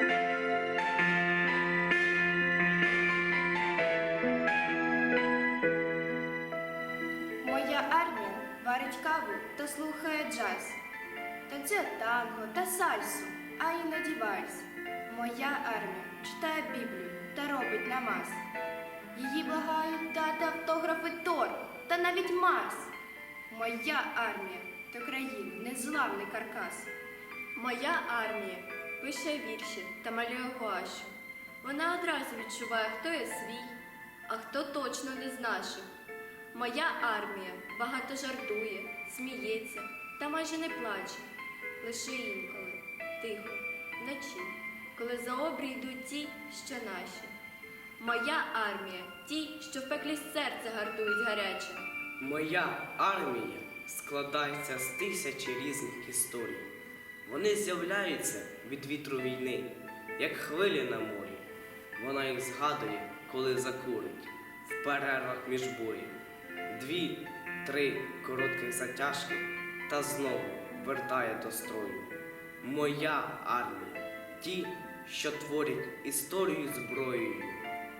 Моя армія варить каву та слухає джаз, танцює танго та сальсу, а іноді вальс. Моя армія читає Біблію та робить намаз. Її благають дати автографи Тор та навіть Марс. Моя армія до країн незламний каркас. Моя армія пише вірші та малює гуашю. Вона одразу відчуває, хто є свій, а хто точно не з наших. Моя армія багато жартує, сміється та майже не плаче. Лише інколи, тихо, вночі, коли за обрій йдуть ті, що наші. Моя армія ті, що в пеклі серце гартують гаряче. Моя армія складається з тисячі різних історій. Вони з'являються від вітру війни, як хвилі на морі. Вона їх згадує, коли закурить, в перервах між боєм. Дві, три коротких затяжки та знову вертає до строю. Моя армія, ті, що творять історію зброєю.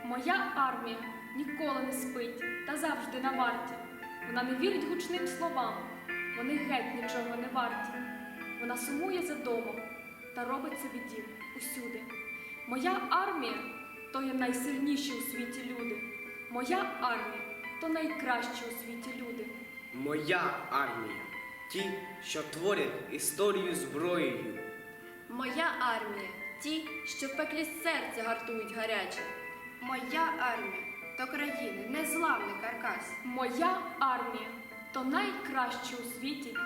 Моя армія ніколи не спить та завжди на варті. Вона не вірить гучним словам, вони геть нічого не варті. Вона сумує за домом та робить собі дім усюди. Моя армія то є найсильніші у світі люди. Моя армія то найкращі у світі люди. Моя армія, ті, що творять історію зброєю. Моя армія ті, що в пеклі серце гартують гаряче. Моя армія то країни незламний каркас. Моя армія то найкращі у світі